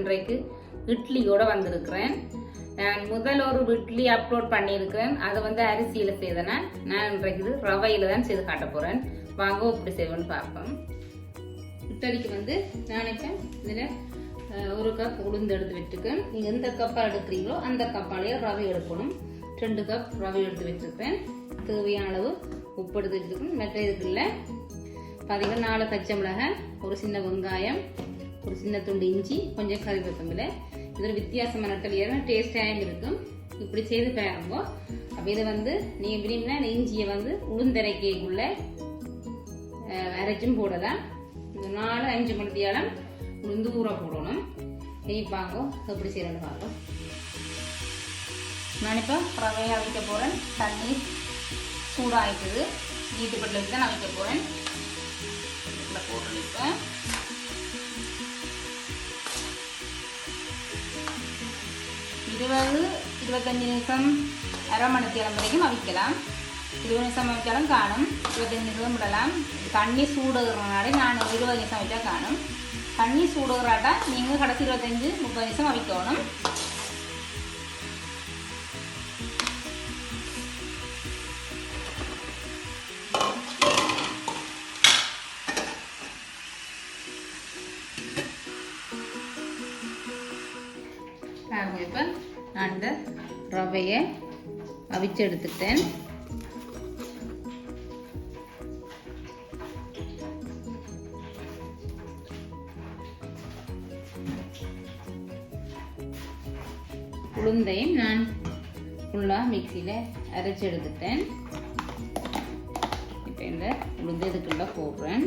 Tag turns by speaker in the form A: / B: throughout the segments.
A: இன்றைக்கு இட்லியோடு வந்திருக்கிறேன். நான் முதல் ஒரு இட்லி அப்லோட் பண்ணியிருக்கிறேன். அதை வந்து அரிசியில் செய்தேன்னா நான் இன்றைக்கு இது ரவையில் தான் செய்து காட்ட போகிறேன் வாங்க இப்படி செய்வேன்னு பார்ப்போம். இட்டடிக்கு வந்து நான் இப்போ இதில் ஒரு கப் உளுந்து எடுத்து வச்சுருக்கேன் நீங்கள் எந்த கப்பாக எடுக்கிறீங்களோ அந்த கப்பாலேயே ரவை எடுக்கணும். ரெண்டு கப் ரவை எடுத்து வச்சுருக்கேன் தேவையான அளவு உப்பு எடுத்து வச்சுருக்கேன் மெத்த இதுக்குள்ள பார்த்தீங்கன்னா நாலு பச்சை மிளகாய் ஒரு சின்ன வெங்காயம் ஒரு சின்ன துண்டு இஞ்சி கொஞ்சம் கறிவேப்பமில்லை இதில் வித்தியாசமான நட்டலியாக டேஸ்டாகவும் இருக்கும். இப்படி செய்து பாருங்க. அப்போ இதை வந்து நீங்கள் விரும்பினா இந்த இஞ்சியை வந்து உளுந்தரைக்கைக்குள்ள அரைச்சும் போடலாம். இந்த நாலு அஞ்சு மணித்தியாலம் உளுந்து ஊற போடணும். இனி பாங்க எப்படி செய்யணும்னு பார்ப்போம் நான் இப்போ ரவையை அவிக்க போகிறேன் தண்ணி சூடாகிட்டுது வீட்டுப்பட்டில் வச்சு தான் அவிக்க போகிறேன் இதில் இருபது இருபத்தஞ்சி நிமிஷம் அரை மணித்தேரம் வரைக்கும் அவிக்கலாம் இருபது நிமிஷம் அவிச்சாலும் காணும் இருபத்தஞ்சி நிமிஷம் விடலாம் தண்ணி சூடுகிறனால நான் இருபது நிமிஷம் வச்சா காணும் தண்ணி சூடுகிறாட்டா நீங்கள் கடைசி இருபத்தஞ்சு முப்பது நிமிஷம் அவிக்கணும் பாருங்க இப்போ நான் இந்த ரவையை அவிச்சு எடுத்துட்டேன் உளுந்தையும் நான் ஃபுல்லாக மிக்சியில் அரைச்சி எடுத்துட்டேன் இப்போ இந்த உளுந்து இதுக்குள்ளே போடுறேன்.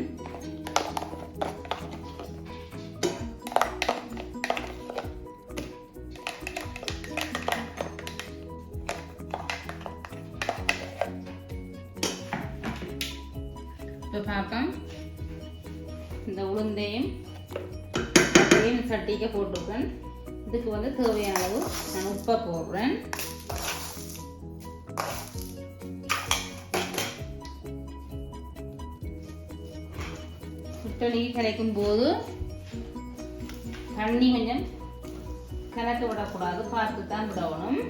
A: அதையும் போட்டிருக்கேன். இதுக்கு வந்து தேவையான அளவு நான் உப்பை போடுறேன். இட்டலி கிடைக்கும் போது தண்ணி கொஞ்சம் கலக்க விடக்கூடாது. பார்த்து தான் விடணும்.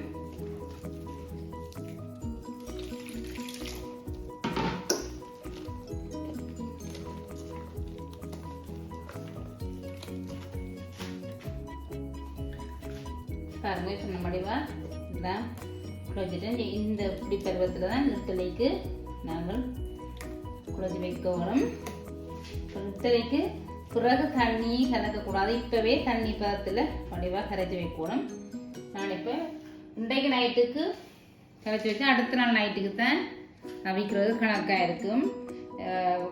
A: பாருங்க சின்ன மடிவா இதான் இந்த இப்படி பருவத்தில் தான் நிறுத்தலைக்கு நாங்கள் குழச்சி வரோம் நிறுத்தலைக்கு பிறகு தண்ணி கலக்கக்கூடாது. இப்போவே தண்ணி பதத்தில் வடிவாக கரைச்சி வைக்கணும். நான் இப்போ இன்றைக்கு நைட்டுக்கு கரைச்சி வச்சு அடுத்த நாள் நைட்டுக்கு தான் அவிக்கிறது கணக்காக இருக்கும்.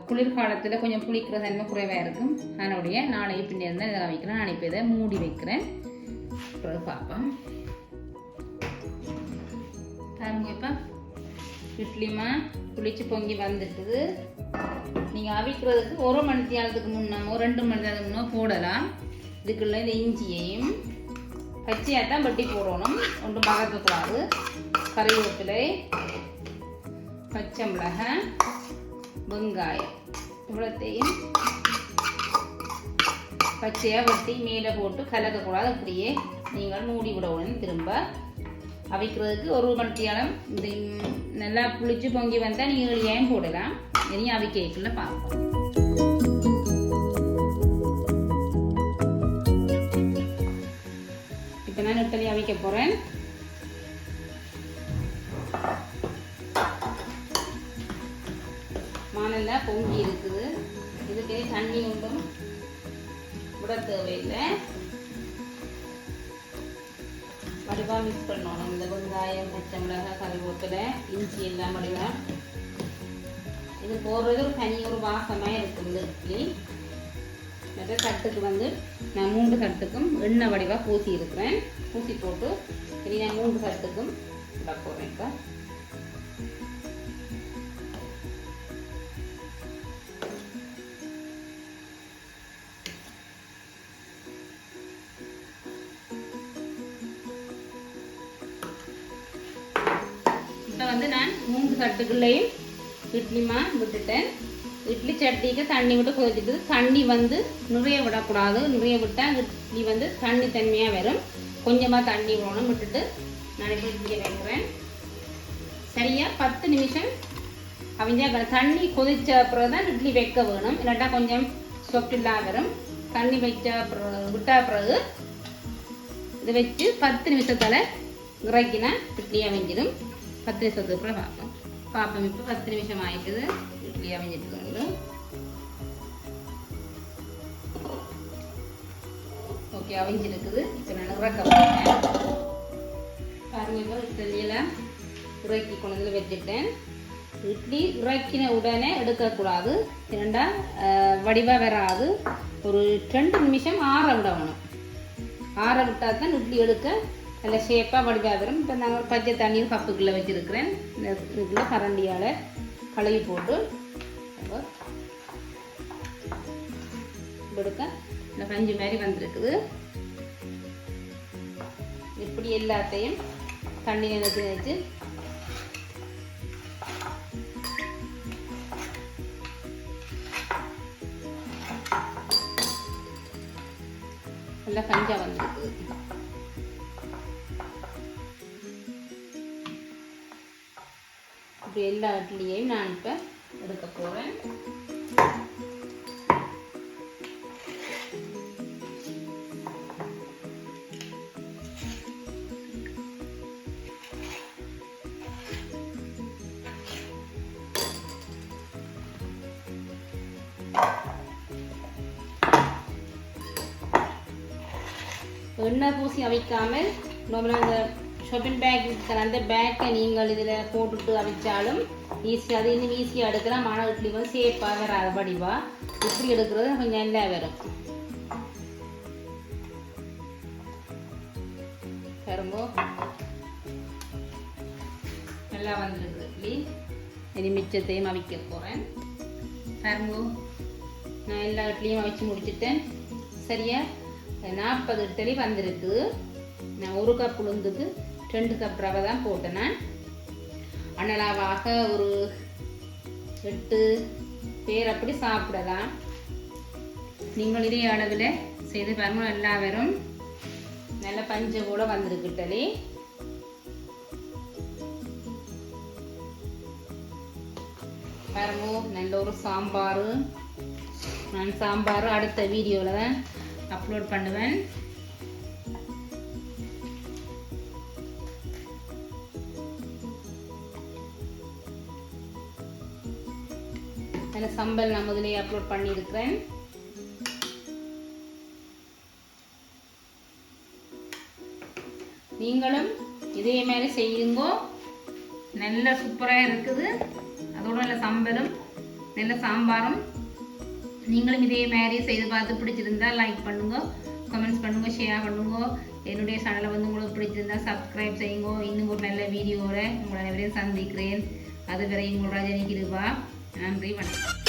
A: குளிர்காலத்தில் கொஞ்சம் புளிக்கிற தன்மை குறைவாக இருக்கும். அதனுடைய நாளை பின்னே இருந்தால் இதை அவிக்கிறேன். நான் இப்போ இதை மூடி வைக்கிறேன். பிறகு பார்ப்போம் பாருங்க இப்போ. இட்லிமா புளிச்சு பொங்கி வந்துட்டுது. நீங்கள் அவிக்கிறதுக்கு ஒரு மணி நேரத்துக்கு முன்னமோ ரெண்டு மணி நேரத்துக்கு முன்னோ போடலாம். இதுக்குள்ள இந்த இஞ்சியையும் பச்சையாக தான் வெட்டி போடணும். ஒன்றும் பகத்தக்கூடாது கறிவேப்பிலை பச்சை மிளகாய் வெங்காயம். இவ்வளோத்தையும் பச்சையாக வெட்டி மேலே போட்டு கலக்கக்கூடாது. அப்படியே நீங்கள் மூடி விடணும் திரும்ப. அவிக்கிறதுக்கு ஒரு மணித்தியாலம் இந்த நல்லா புளிச்சு பொங்கி வந்தால் நீங்கள் ஏன் போடலாம். இனி அவிக்கக்குள்ள பார்ப்போம். இப்போ நான் நெட்டலி அவிக்க போகிறேன் மானல்ல பொங்கி இருக்குது. இதுக்கு தண்ணி உண்டும் விட தேவையில்லை. வடிவாக மிக்ஸ் பண்ணணும். இந்த வெங்காயம் பச்சை மிளகாய் கறிவேப்பிலை இஞ்சி எல்லாம் வடிவா இது போடுறது ஒரு தனி ஒரு வாசமாக இருக்கும் இந்த இட்லி. மற்ற தட்டுக்கு வந்து நான் மூன்று தட்டுக்கும் எண்ணெய் வடிவாக பூசி இருக்கிறேன். பூசி போட்டு இனி நான் மூன்று தட்டுக்கும் விட இப்போ மூன்று தட்டுக்குள்ளேயும் இட்லிமா விட்டுட்டேன். இட்லி சட்டிக்கு தண்ணி விட்டு கொதிச்சிட்டு தண்ணி வந்து நிறைய விடக்கூடாது. நிறைய விட்டால் இட்லி வந்து தண்ணி தன்மையாக வரும். கொஞ்சமாக தண்ணி விடணும் விட்டுட்டு நான் இப்போ இட்லியை வைக்கிறேன் சரியா? பத்து நிமிஷம் அவங்க தண்ணி கொதிச்ச அப்புறம் தான் இட்லி வைக்க வேணும். இல்லாட்டா கொஞ்சம் சொட்டில்லாக இல்லாம வரும். தண்ணி வைச்ச பிறகு விட்டா பிறகு இதை வச்சு பத்து நிமிஷத்தில் இறக்கினா இட்லியாக அவிஞ்சிடும் பத்து நிமிஷத்துக்குள்ள பார்ப்போம் பார்ப்போம் இப்போ பத்து நிமிஷம் ஆயிட்டுது இட்லி அவிஞ்சிட்டு ஓகே அவிஞ்சிருக்குது இப்போ நான் இறக்க பாருங்க இப்போ இட்லியெல்லாம் கொண்டு வந்து வச்சுட்டேன் இட்லி உறக்கின உடனே எடுக்கக்கூடாது ஏன்னா வடிவாக வராது ஒரு ரெண்டு நிமிஷம் ஆற விடணும் ஆற விட்டால் தான் இட்லி எடுக்க நல்ல ஷேப்பாக வடிவாக வரும் இப்போ நான் ஒரு பச்சை தண்ணீர் கப்புக்குள்ளே வச்சுருக்கிறேன் இந்த இதுக்குள்ளே கரண்டியால் கழுவி போட்டு கொடுக்க இந்த கஞ்சி மாதிரி வந்திருக்குது இப்படி எல்லாத்தையும் தண்ணி நினைச்சு வச்சு நல்லா கஞ்சா வந்திருக்குது எல்லா இட்லியையும் நான் இப்போ எடுக்க போகிறேன் எண்ணெய் பூசி அவிக்காமல் நம்மள அந்த ஷாப்பிங் பேக் இருக்கிற அந்த பேக்கை நீங்கள் இதில் போட்டுட்டு அவிச்சாலும் ஈஸியாக அது இன்னும் ஈஸியாக எடுக்கலாம். மன இட்லி வந்து சேஃபாக வராது வடிவாக இப்படி எடுக்கிறது கொஞ்சம் நல்லா வரும். வரும்போ நல்லா வந்துருக்கு இட்லி. இனி மிச்சத்தையும் அவிக்க போகிறேன் பாருங்கோ. நான் எல்லா இட்லியும் அவிச்சு முடிச்சிட்டேன். சரியா? நாற்பது இட்லி வந்திருக்கு. நான் ஒரு கப் உளுந்துக்கு ரெண்டு கப் ரவை தான் போட்டேன். நான் அனலாவாக ஒரு எட்டு பேர் அப்படி சாப்பிடலாம். நீங்கள் இதே அளவில் செய்து பாருங்க எல்லாவரும் நல்ல பஞ்சு கூட வந்திருக்கு இட்லி பாருங்க நல்ல ஒரு சாம்பார். நான் சாம்பார் அடுத்த வீடியோவில் தான் அப்லோட் பண்ணுவேன். அதில் சம்பல் நான் முதலே அப்லோட் பண்ணியிருக்கிறேன். நீங்களும் இதே மாதிரி செய்யுங்கோ. நல்ல சூப்பராக இருக்குது. அதோட நல்ல சம்பலும் நல்ல சாம்பாரும் நீங்களும் இதே மாதிரி செய்து பார்த்து பிடிச்சிருந்தா லைக் பண்ணுங்க கமெண்ட்ஸ் பண்ணுங்க ஷேர் பண்ணுங்க. என்னுடைய சேனலை வந்து உங்களுக்கு பிடிச்சிருந்தா சப்ஸ்கிரைப் செய்யுங்க. இன்னும் ஒரு நல்ல வீடியோவில் உங்களை அனைவரையும் சந்திக்கிறேன். அதுவரை உங்கள் ரஜினி கிருபா. நன்றி வணக்கம்.